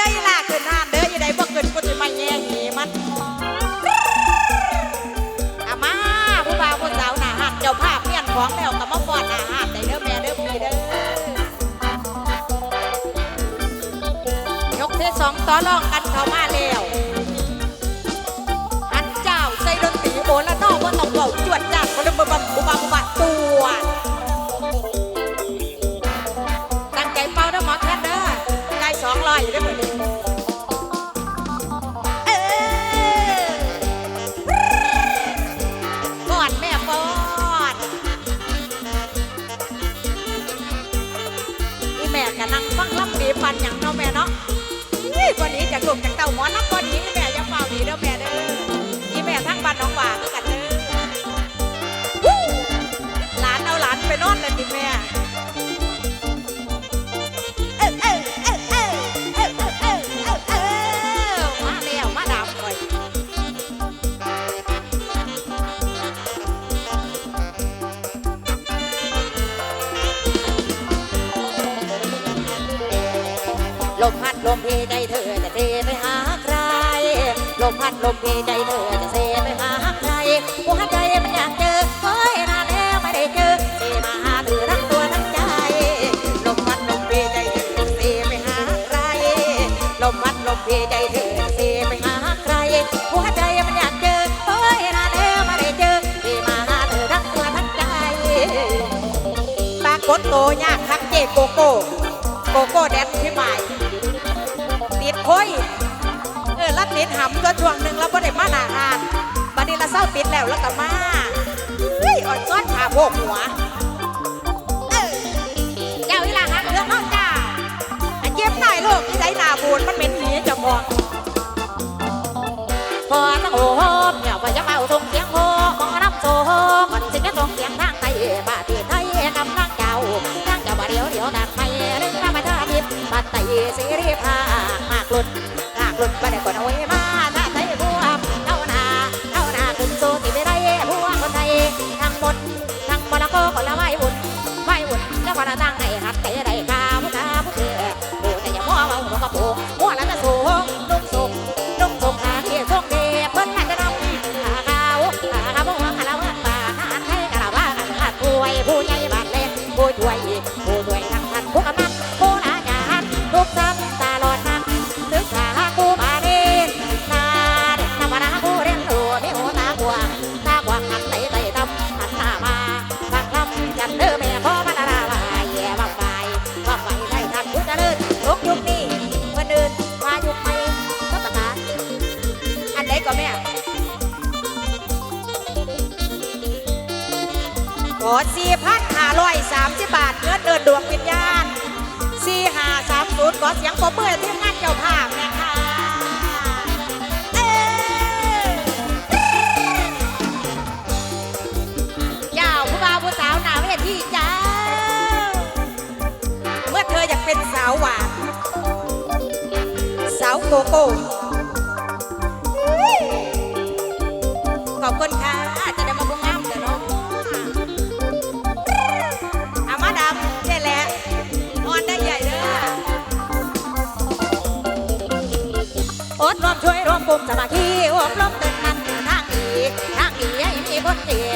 เด้ออีหลาขึ้นห้านเด้ออีใดบ่ขึ้นกูจะมาแย่หีมันอามาผู้บ่าวผู้สาวหน้าหัดเจ้าภาพเมียนของแล้วก็มาฟอดหน้าหัดได้เด้อแม่เด้อพี่เด้อยกเทสองต่อรองกันเข้ามา ลมพัดลมเพใจเธอจะเทไปหาใคร ลมพัดลมเพใจเธอจะเทไปหาใครหัวใจมันอยากเจอเฮ้ยนานแล้วไม่ได้เจอเทมาหาเธอทั้งตัวทั้งใจลมพัดลมเพใจเธอจะเทไปหาใครลมพัดลมเพใจเธอจะเทไปหาใครหัวใจมันอยากเจอเฮ้ยนานแล้วไม่ได้เจอเทมาหาเธอทั้งตัวทั้งใจปรากฏโตยากคักเจโกโก้โกโก้แดนพี่ใหม่ ยเออแล้วติดหำตัวช่วงหนึ่งแล้วบ่ได้มาหนาหานบัดนี้ละเศร้าติดแล้วแล้วก็มาเฮ้ยอ่อนซ้อนขาโบกหัวเออเจ้าอีหลาหักเรื่องน้องจ้าอะเจ็บหน่อยลูกที่ใส่หนาบูนมันเป็นหนีจะมองพอตั้งโอ้โหเนี่ยว่าจะเป่าทงเสียงโหมอรับโซโหก่อนสิจะทงเสียงทางไทยบ้า สรีภาพมากหลุด ขอสี่พันห้าร้อยสามสิบบาทเงินเดินดวงวิญญาณสี่ห้าสามศูนย์ขอเสียงปรบมือที่งานเจ้าภาพนะคะเอ้ยเจ้าผู้บ่าวผู้สาวหนาวเวทีจ้า เมื่อเธออยากเป็นสาวหวานสาวโกโก้ขอบคุณค่ะ อดรวมช่วยรวมปุ่มสาธิอบรวมเดินนั้นทางดีทางดีให้มีคนเสีย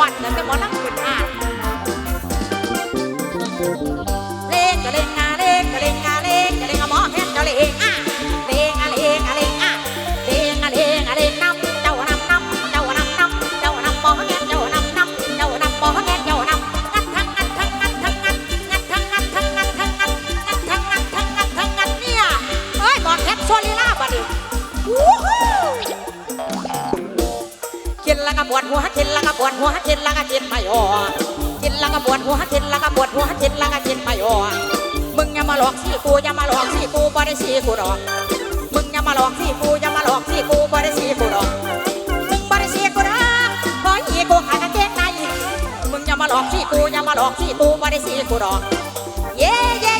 อนเหมือนก็บหมอลำ กจิตไม่อจิตละก็ปวดหัวจิตละก็ปวดหัวจิตละก็จิตไม่อมึงอย่ามาหลอกสิกูอย่ามาหลอกสิกูบริด้สิกูหรอกมึงอย่ามาหลอกสิกูอย่ามาหลอกสิกูบริด้สิกูหรอกมึงบริด้สิกูหรอกขอหีกูขายกางเกงในมึงอย่ามาหลอกสิกูอย่ามาหลอกสิกูบริด้สิกูหรอกเย้เย้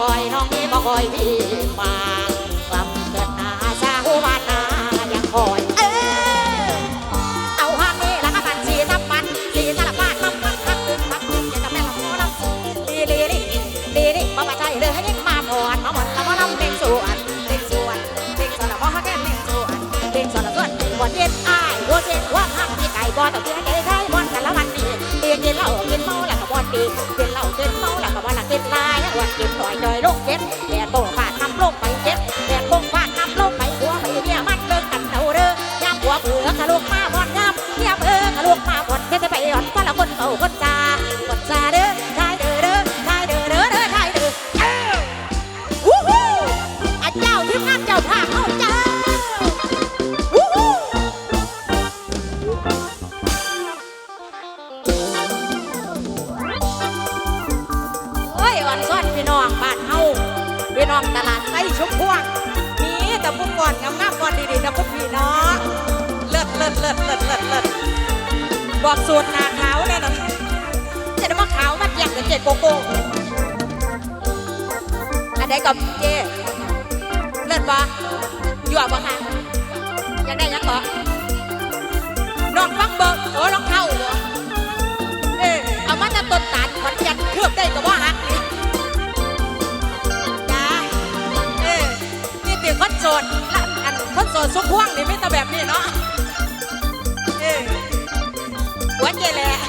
คอยน้องนี้บ่คอยพี่มากลับเกิดนาสาหัวนายังคอยเออเอาห้างนี่ละมันสีน้ำมันสีสลับบ้านฮักมักพักตึงพักตึงอย่าจะแม่ละโมน้ำดีดีดีดีดีบ่มาใจเลยให้ยิ่งมาหมดมาหมดละโมน้ำเบ่งส่วนเบ่งส่วนเบ่งส่วนละโมฮักแก่เบ่งส่วนเบ่งส่วนละส่วนวันเย็นอ้ายหัเจ็ดหัวหักมีไก่บ่ตะเตือนเลยค่ เป็นลายวัดเก็บถอยดอยลงเก็บแดดโบฟ้าิศเลิศเลิศบอกสูตรนาขาวได้หรเจะได้ว่าขาวมัดจียงกับเจ็ดโกโก้อันใดกับเจเลิศบ่หยวกบ่ค่ะยังได้ยังบ่นอกฟังเบิร์กโอ้รองเท้าบ่เออเอามาจะต้นตานขอนแก่นเคลือบได้กับว่าหักนี่จ้าเออนี่เป็นคนโสดและอันคนโสดซุกพ่วงนี่ไม่ต่แบบนี้เนาะ 谢谢嘞。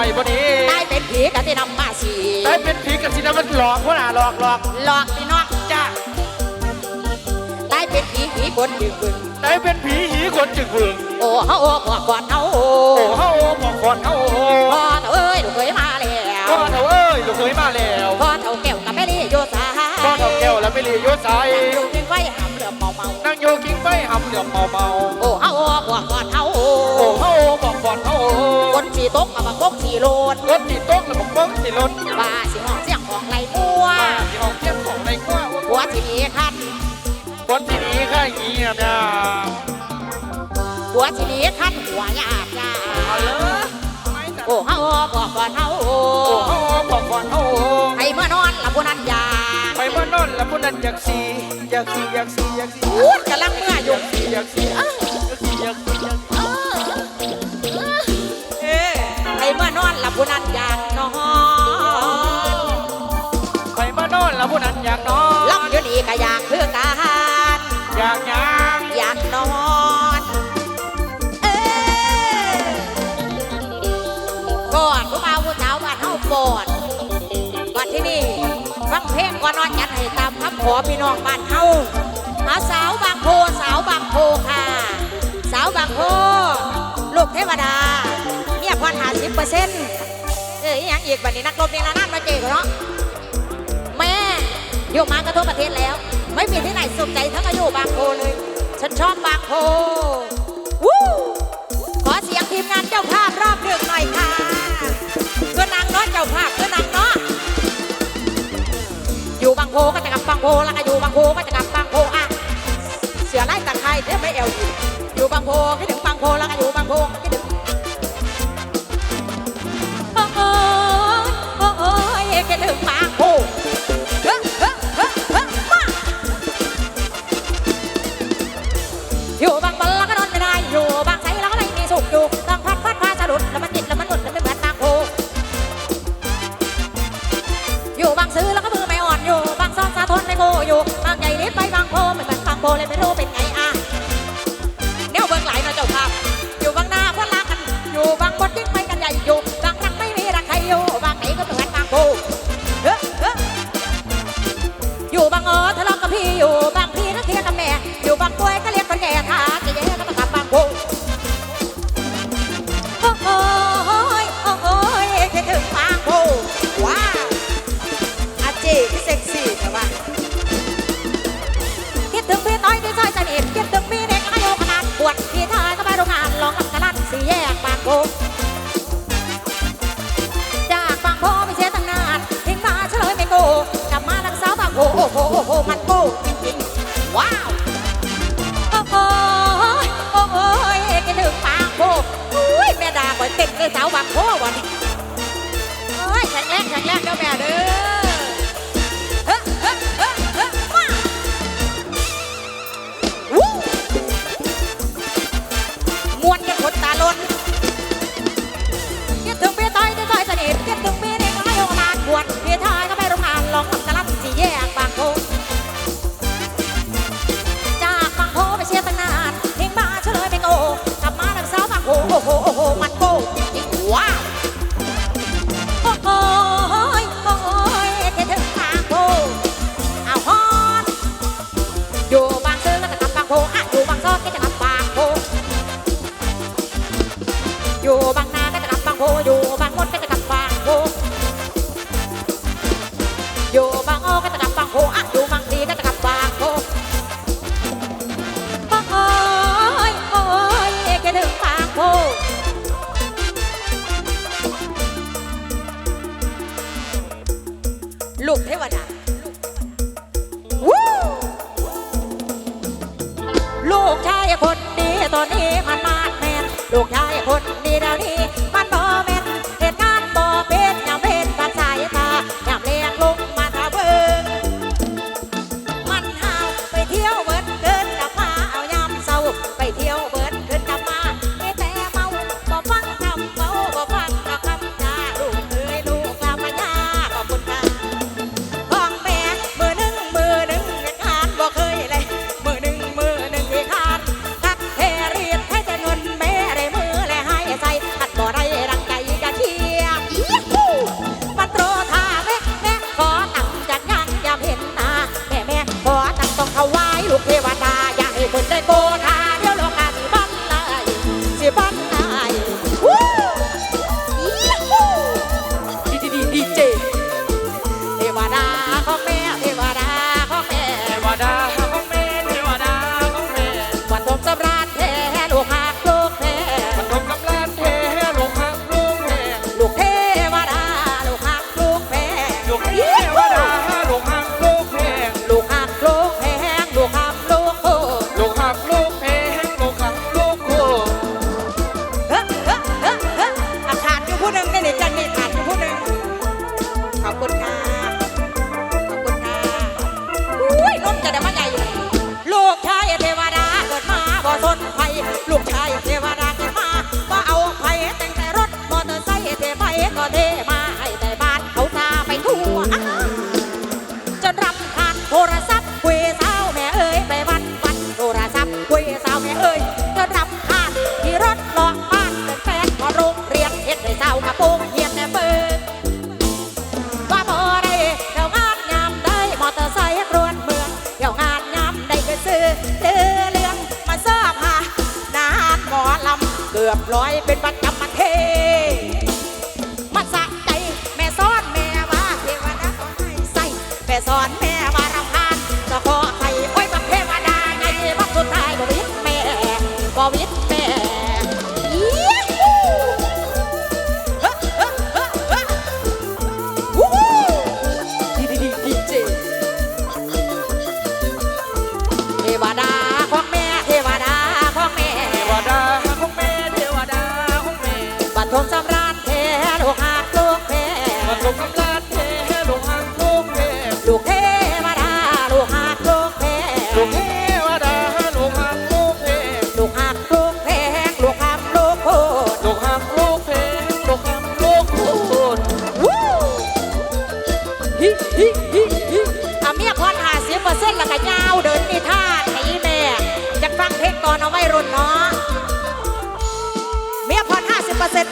อยวันนี้ได้เป็นผีกันที่นำมาสีได้เป็นผีกับสินะมันหลอกพวกน่ะหลอกหลอกหลอกพี่น้องจ้าได้เป็นผีผีคนดึงบึงได้เป็นผีหีคนจึกเวึงโอ้เฮาบอกก่อนเฮาโอ้เฮาบอกก่อนเฮาพ่อเอ้ยลูกเคยมาแล้วพ่อเฒ่าเอ้ยลูกเคยมาแล้วพ่อเฒ่าแก้วกับแม่ลี่โยสาพ่อเฒ่าแก้วแล้วไม่รีโยศายลูกกินไฟหามเหลือมเมาเมานั่งโยกิ้งไปหำเหลือมเมาเมาโอ้เฮา โลนรถตีโต๊ะแล้วบอกเบิ้งตีรถว่าสิห้องเสียงของไรมัวมาที่ห้องเทียบของในกว่าหัวที่นี้คันคนที่นี้ข้าเงียบนะหัวที่นี้คันหัวหยาบยาเอาเลยไม่จัดโอ้เฮาบอกก่อนเฮาโอ้เฮาบอกก่อนเฮาให้เมื่อนอนหลับผู้นั้นยาไปเมื่อนอนแล้วพวกนั้นอยากสีอยากสีอยากสีอยากสี ไปเมื่อนอนแล้วพวกนั้นอยากนอนลับอยู่นี่ก็อยากคือการอยากยางอยากนอนเอ้ยก่อนผู้บ่าวผู้สาวบ้านเฮาก่อนก่อนที่นี่ฟังเพลงก่อนนอนยันให้ตามคำขอพี่น้องบ้านเฮาหาสาวบางโพสาวบางโพค่ะ สาวบางโพลูกเทวดาเมียพรหาสิบเปอร์เซ็นต์เอ้ยยังอีกบัดนี้นักรบนี่ละนั่นมาเจอกันเนาะแม่ อยู่มากันทั่วประเทศแล้ว ไม่มีที่ไหนสุขใจเท่ากับอยู่บางโพเลย ฉันชอบบางโพวู้ขอเสียงทีมงานเจ้าภาพรอบหนึ่งหน่อยค่ะเพื่อนางเน้อยเจ้าภาพเพื่อนางเนาะอยู่บางโพก็จะกลับบางโพแล้วก็อยู่บางโพก็จะกลับบางโพอะเสือไล่ตัดไทยเดี๋ยวไม่เอวอยู่อยู่บางโพคิดถึงบางโพแล้วก็อยู่บางโพ สาวบักโพวันนี้เอ้ยแข็งแรงแข็งแรงเด้อแม่เด้อ ลูกเทวดาวู้ลูกชายคนนี้ตอนนี้มันมาดแมนลูกชาย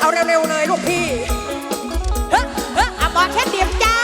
เอาเร็วๆเลยลูกพี่ เฮ้เฮ้อะบอกแค่เตรียมจ้า